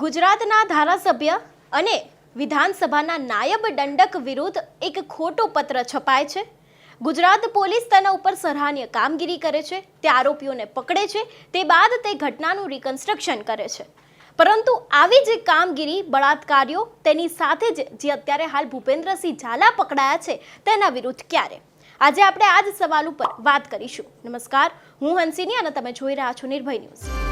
ગુજરાતના ધારાસભ્ય અને વિધાનસભાના નાયબ દંડક વિરુદ્ધ એક ખોટો પત્ર છપાય છે. ગુજરાત પોલીસ તેના ઉપર સરાહનીય કામગીરી કરે છે. તે આરોપીઓને પકડે છે. તે બાદ તે ઘટનાનું રિકન્સ્ટ્રક્શન કરે છે. પરંતુ આવી જે કામગીરી, બળાત્કારીઓ તેની સાથે જ, જે અત્યારે હાલ ભૂપેન્દ્રસિંહ ઝાલા પકડાયા છે, તેના વિરુદ્ધ ક્યારે? આજે આપણે આ જ સવાલ ઉપર વાત કરીશું. નમસ્કાર. હું હંસિની અને તમે જોઈ રહ્યા છો નિર્ભય ન્યૂઝ.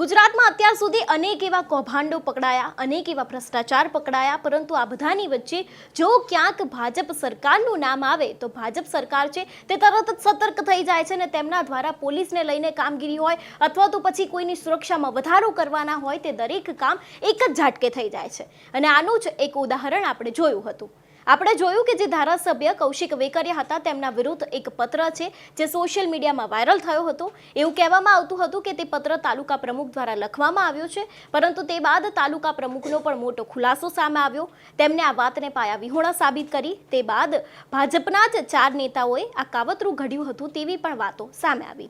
ગુજરાતમાં અત્યાર સુધી અનેક એવા કૌભાંડો પકડાયા, અનેક એવા ભ્રષ્ટાચાર પકડાયા, પરંતુ આ બધાની વચ્ચે જો ક્યાંક ભાજપ સરકારનું નામ આવે તો ભાજપ સરકાર છે તે તરત જ સતર્ક થઈ જાય છે અને તેમના દ્વારા પોલીસને લઈને કામગીરી હોય અથવા તો પછી કોઈની સુરક્ષામાં વધારો કરવાના હોય તે દરેક કામ એક જ ઝાટકે થઈ જાય છે. અને આનું જ એક ઉદાહરણ આપણે જોયું હતું. આપણે જોયું કે જે ધારાસભ્ય કૌશિક વેકરિયા હતા, તેમના વિરુદ્ધ એક પત્ર છે, જે સોશિયલ મીડિયામાં વાયરલ થયો હતો. એવું કહેવામાં આવતું હતું કે તે પત્ર તાલુકા પ્રમુખ દ્વારા લખવામાં આવ્યો છે, પરંતુ તે બાદ તાલુકા પ્રમુખનો પણ મોટો ખુલાસો સામે આવ્યો. તેમને આ વાતને પાયા વિહોણા સાબિત કરી. તે બાદ ભાજપના જ ચાર નેતાઓએ આ કાવતરું ઘડ્યું હતું તેવી પણ વાતો સામે આવી.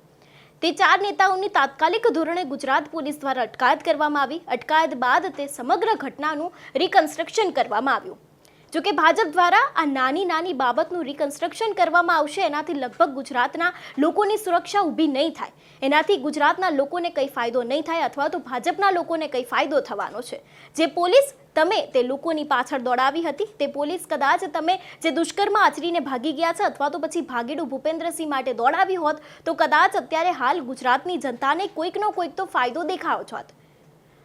તે ચાર નેતાઓની તાત્કાલિક ધોરણે ગુજરાત પોલીસ દ્વારા અટકાયત કરવામાં આવી. અટકાયત બાદ તે સમગ્ર ઘટનાનું રિકન્સ્ટ્રક્શન કરવામાં આવ્યું. જોકે ભાજપ દ્વારા આ નાની નાની બાબતનું રિકન્સ્ટ્રક્શન કરવામાં આવશે, એનાથી લગભગ ગુજરાતના લોકોની સુરક્ષા ઊભી નહીં થાય. એનાથી ગુજરાતના લોકોને કંઈ ફાયદો નહીં થાય અથવા તો ભાજપના લોકોને કંઈ ફાયદો થવાનો છે. જે પોલીસ તમે તે લોકોની પાછળ દોડાવી હતી, તે પોલીસ કદાચ તમે જે દુષ્કર્મ આચરીને ભાગી ગયા છે અથવા તો પછી ભાગેડું ભૂપેન્દ્રસિંહ માટે દોડાવી હોત, તો કદાચ અત્યારે હાલ ગુજરાતની જનતાને કોઈકનો કોઈક તો ફાયદો દેખાયો હોત.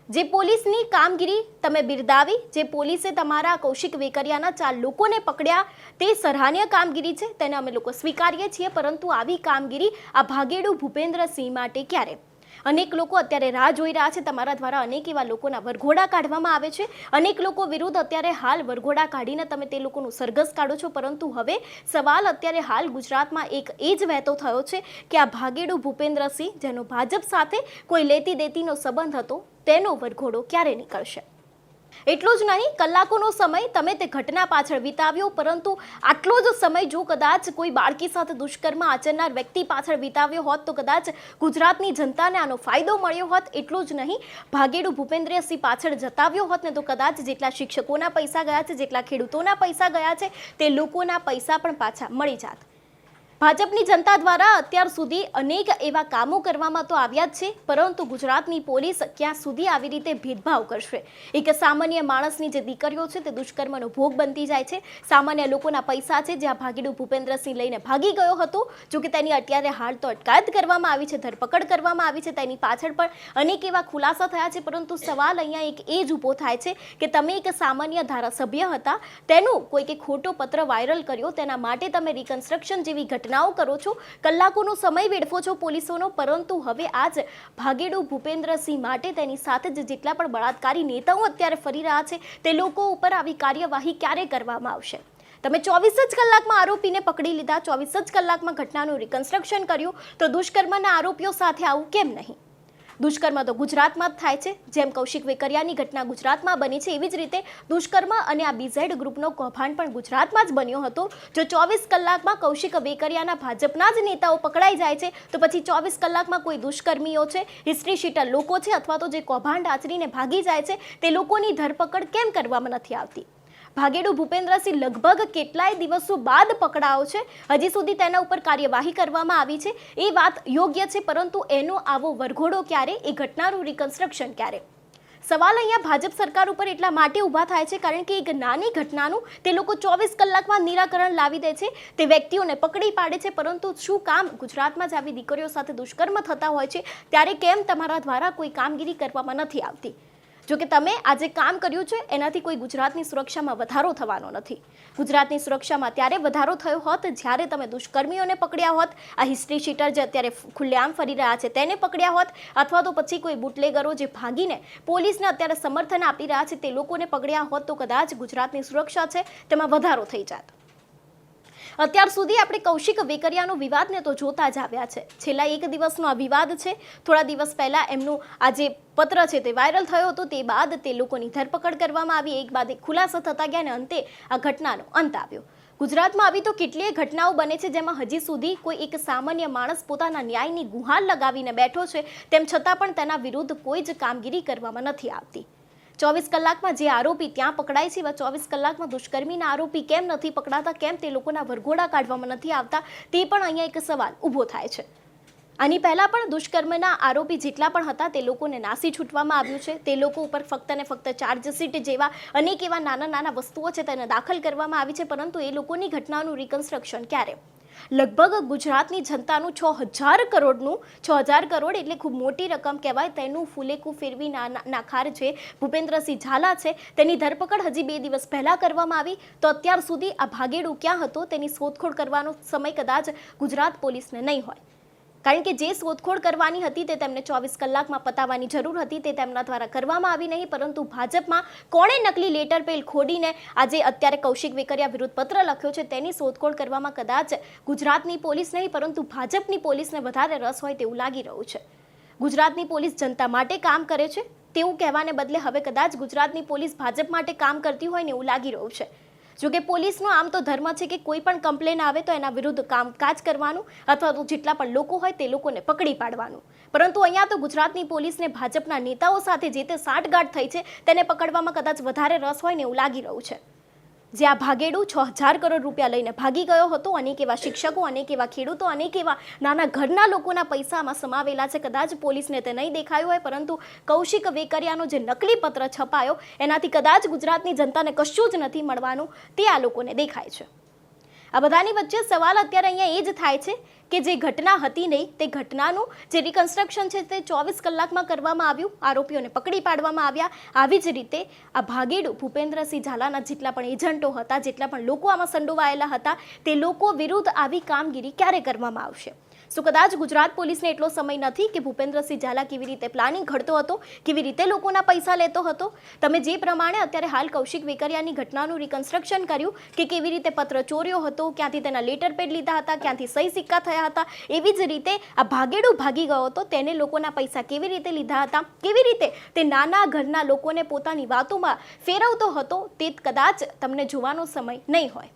જે પોલીસની કામગીરી તમે બિરદાવી, જે પોલીસે તમારા કૌશિક વેકરિયાના ચાર લોકોને પકડ્યા, તે સરાહનીય કામગીરી છે, તેને અમે લોકો સ્વીકારીએ છીએ, પરંતુ આવી કામગીરી આ ભાગેડું ભૂપેન્દ્રસિંહ માટે ક્યારે? અનેક લોકો અત્યારે રાહ જોઈ રહ્યા છે. તમારા દ્વારા અનેક એવા લોકોના વરઘોડા કાઢવામાં આવે છે. અનેક લોકો વિરુદ્ધ અત્યારે હાલ વરઘોડા કાઢીને તમે તે લોકોનું સરઘસ કાઢો છો. પરંતુ હવે સવાલ અત્યારે હાલ ગુજરાતમાં એક એ જ વહેતો થયો છે કે આ ભાગેડુ ભૂપેન્દ્રસિંહ, જેનો ભાજપ સાથે કોઈ લેતી દેતીનો સંબંધ હતો, તેનો વરઘોડો ક્યારે નીકળશે? એટલું જ નહીં, કલાકોનો સમય તમે તે ઘટના પાછળ વિતાવ્યો, પરંતુ આટલો જ સમય જો કદાચ કોઈ બાળકી સાથે દુષ્કર્મ આચરનાર વ્યક્તિ પાછળ વિતાવ્યો હોત, તો કદાચ ગુજરાતની જનતાને આનો ફાયદો મળ્યો હોત, એટલું જ નહીં, ભાગેડું ભૂપેન્દ્રસિંહ પાછળ જતાવ્યો હોત ને તો કદાચ જેટલા શિક્ષકોના પૈસા ગયા છે, જેટલા ખેડૂતોના પૈસા ગયા છે, તે લોકોના પૈસા પણ પાછા મળી જાત. ભાજપની જનતા દ્વારા અત્યાર સુધી અનેક એવા કામો કરવામાં તો આવ્યા જ છે, પરંતુ ગુજરાતની પોલીસ ક્યાં સુધી આવી રીતે ભેદભાવ કરશે? એક સામાન્ય માણસની જે દીકરીઓ છે, તે દુષ્કર્મનો ભોગ બનતી જાય છે. સામાન્ય લોકોના પૈસા છે, જ્યાં ભાગીડું ભૂપેન્દ્રસિંહ લઈને ભાગી ગયો હતો. જો કે તેની અત્યારે હાલ તો અટકાયત કરવામાં આવી છે, ધરપકડ કરવામાં આવી છે, તેની પાછળ પણ અનેક એવા ખુલાસા થયા છે, પરંતુ સવાલ અહીંયા એક એ જ ઊભો થાય છે કે તમે એક સામાન્ય ધારાસભ્ય હતા, તેનું કોઈકે ખોટો પત્ર વાયરલ કર્યો, તેના માટે તમે રિકન્સ્ટ્રક્શન જેવી ઘટના ઘટનાઓ કરો છો. કલાકોનો સમય વેડફો છો પોલીસોનો, પરંતુ હવે આજ ભાગેડુ ભૂપેન્દ્રસિંહ માટે તેની સાથે જ જેટલા પણ બળાત્કારી નેતાઓ અત્યારે ફરી રહ્યા છે, તે લોકો ઉપર આવી કાર્યવાહી ક્યારે કરવામાં આવશે? તમે ચોવીસ જ કલાકમાં આરોપીને પકડી લીધા, ચોવીસ જ કલાકમાં ઘટનાનું રિકન્સ્ટ્રક્શન કર્યું, તો દુષ્કર્મના આરોપીઓ સાથે આવું કેમ નહીં? દુષ્કર્મ તો ગુજરાતમાં જ થાય છે. જેમ કૌશિક વેકરિયાની ઘટના ગુજરાતમાં બની છે, એવી જ રીતે દુષ્કર્મ અને આ બીઝેડ ગ્રુપનો કૌભાંડ પણ ગુજરાતમાં જ બન્યો હતો. જો ચોવીસ કલાકમાં કૌશિક વેકરિયાના ભાજપના જ નેતાઓ પકડાઈ જાય છે, તો પછી ચોવીસ કલાકમાં કોઈ દુષ્કર્મીઓ છે હિસ્ટ્રી શીટર લોકો છે, અથવા તો જે કૌભાંડ આચરીને ભાગી જાય છે, તે લોકોની ધરપકડ કેમ કરવામાં નથી આવતી? ભાગેડુ ભૂપેન્દ્રસિંહ લગભગ કેટલાય દિવસો બાદ પકડાયો છે. હજી સુધી તેના ઉપર કાર્યવાહી કરવામાં આવી છે. એ વાત યોગ્ય છે, પરંતુ એનો આવો વરઘોડો ક્યારે? એ ઘટનાનું રિકન્સ્ટ્રક્શન ક્યારે? સવાલ અહીંયા ભાજપ સરકાર ઉપર એટલા માટે ઊભા થાય છે, કારણ કે એક નાની ઘટનાનું તે લોકો ચોવીસ કલાકમાં નિરાકરણ લાવી દે છે. તે વ્યક્તિઓને પકડી પાડે છે, પરંતુ શું કામ ગુજરાતમાં જ આવી દીકરીઓ સાથે દુષ્કર્મ થતા હોય છે? ત્યારે કેમ તમારા દ્વારા કોઈ કામગીરી કરવામાં નથી આવતી? જો કે તમે આજે કામ કર્યું છે, એનાથી કોઈ ગુજરાતની સુરક્ષામાં વધારો થવાનો નથી. ગુજરાતની સુરક્ષામાં ત્યારે વધારો થયો હોત, જ્યારે તમે દુષ્કર્મીઓને પકડ્યા હોત, આ હિસ્ટ્રી શીટર જે અત્યારે ખુલ્લેઆમ ફરી રહ્યા છે, તેને પકડ્યા હોત, અથવા તો પછી કોઈ બુટલેગરો જે ભાગીને પોલીસને અત્યારે સમર્થન આપી રહ્યા છે, તે લોકોને પકડ્યા હોત, તો કદાચ ગુજરાતની સુરક્ષા છે, તેમાં વધારો થઈ જાત. અત્યાર સુધી આપણે કૌશિક વેકરિયાનો વિવાદને તો જોતા જ આવ્યા છે. છેલ્લા એક દિવસનો આ વિવાદ છે. થોડા દિવસ પહેલાં એમનું આ જે પત્ર છે તે વાયરલ થયો હતો. તે બાદ તે લોકોની ધરપકડ કરવામાં આવી. એક બાદ એક ખુલાસા થતા ગયા અને અંતે આ ઘટનાનો અંત આવ્યો. ગુજરાતમાં આવી તો કેટલીય ઘટનાઓ બને છે જેમાં હજી સુધી કોઈ એક સામાન્ય માણસ પોતાના ન્યાયની ગુહાર લગાવીને બેઠો છે. તેમ છતાં પણ તેના વિરુદ્ધ કોઈ જ કામગીરી કરવામાં નથી આવતી. ચોવીસ કલાકમાં જે આરોપી ત્યાં પકડાય છે એવા ચોવીસ કલાકમાં દુષ્કર્મીના આરોપી કેમ નથી પકડાતા, કેમ તે લોકોના વરઘોડા કાઢવામાં નથી આવતા, તે પણ અહીંયા એક સવાલ ઊભો થાય છે. આની પહેલાં પણ દુષ્કર્મના આરોપી જેટલા પણ હતા તે લોકોને નાસી છૂટવામાં આવ્યું છે. તે લોકો ઉપર ફક્ત ને ફક્ત ચાર્જશીટ જેવા અનેક એવા નાના નાના વસ્તુઓ છે તેને દાખલ કરવામાં આવી છે, પરંતુ એ લોકોની ઘટનાનું રિકન્સ્ટ્રક્શન ક્યારે? લગભગ ગુજરાતની જનતાનું છ હજાર કરોડનું, છ હજાર કરોડ એટલે ખૂબ મોટી રકમ કહેવાય. તેનું ફૂલેકું ફેરવી નાખાર છે ભૂપેન્દ્રસિંહ ઝાલા છે. તેની ધરપકડ હજી બે દિવસ પહેલાં કરવામાં આવી. તો અત્યાર સુધી આ ભાગેડું ક્યાં હતો. તેની શોધખોળ કરવાનો સમય કદાચ ગુજરાત પોલીસને નહીં હોય. કારણ કે જે શોધખોળ કરવાની હતી તે તેમને ચોવીસ કલાકમાં પતાવવાની જરૂર હતી, તે તેમના દ્વારા કરવામાં આવી નહીં, પરંતુ ભાજપમાં કોણે નકલી લેટર પેલ ખોડીને આજે અત્યારે કૌશિક વેકરિયા વિરુદ્ધ પત્ર લખ્યો છે? તેની શોધખોળ કરવામાં કદાચ ગુજરાતની પોલીસ નહીં, પરંતુ ભાજપની પોલીસને વધારે રસ હોય તેવું લાગી રહ્યું છે. ગુજરાતની પોલીસ જનતા માટે કામ કરે છે? તેવું કહેવાને બદલે હવે કદાચ ગુજરાતની પોલીસ ભાજપ માટે કામ કરતી હોય ને એવું લાગી રહ્યું છે. જોકે પોલીસનો આમ તો ધર્મ છે કે કોઈ પણ કમ્પ્લેન આવે તો એના વિરુદ્ધ કામકાજ કરવાનું અથવા તો જેટલા પણ લોકો હોય તે લોકોને પકડી પાડવાનું. પરંતુ અહીંયા તો ગુજરાતની પોલીસને ભાજપના નેતાઓ સાથે જે તે સાંઠગાંઠ થઈ છે તેને પકડવામાં કદાચ વધારે રસ હોય ને એવું લાગી રહ્યું છે. જે આ ભાગેડું છ હજાર કરોડ રૂપિયા લઈને ભાગી ગયો હતો. અનેક એવા શિક્ષકો, અનેક એવા ખેડૂતો, અનેક એવા નાના ઘરના લોકોના પૈસામાં સમાવેલા છે. કદાચ પોલીસને તે નહીં દેખાયું હોય, પરંતુ કૌશિક વેકરિયાનો જે નકલી પત્ર છપાયો, એનાથી કદાચ ગુજરાતની જનતાને કશું જ નથી મળવાનું તે આ લોકોને દેખાય છે. આ બધાની વચ્ચે સવાલ અત્યારે અહીંયા એ જ થાય છે કે જે ઘટના હતી નહીં, તે ઘટનાનું જે રિકન્સ્ટ્રક્શન છે તે ચોવીસ કલાકમાં કરવામાં આવ્યું. આરોપીઓને પકડી પાડવામાં આવ્યા. આવી જ રીતે આ ભાગેડું ભૂપેન્દ્રસિંહ ઝાલાના જેટલા પણ એજન્ટો હતા, જેટલા પણ લોકો આમાં સંડોવાયેલા હતા, તે લોકો વિરુદ્ધ આવી કામગીરી ક્યારે કરવામાં આવશે? શું કદાચ ગુજરાત પોલીસને એટલો સમય નથી કે ભૂપેન્દ્રસિંહ ઝાલા કેવી રીતે પ્લાનિંગ ઘડતો હતો, કેવી રીતે લોકોના પૈસા લેતો હતો? તમે જે પ્રમાણે અત્યારે હાલ કૌશિક વેકરિયાની ઘટનાનું રિકન્સ્ટ્રક્શન કર્યું કે કેવી રીતે પત્ર ચોર્યો હતો, ક્યાંથી તેના લેટર પેડ લીધા હતા, ક્યાંથી સહી સિક્કા થયા હતા, એવી જ રીતે આ ભાગેડું ભાગી ગયો હતો, તેને લોકોના પૈસા કેવી રીતે લીધા હતા, કેવી રીતે તે નાના ઘરના લોકોને પોતાની વાતોમાં ફેરવતો હતો, તે કદાચ તમને જોવાનો સમય નહીં હોય.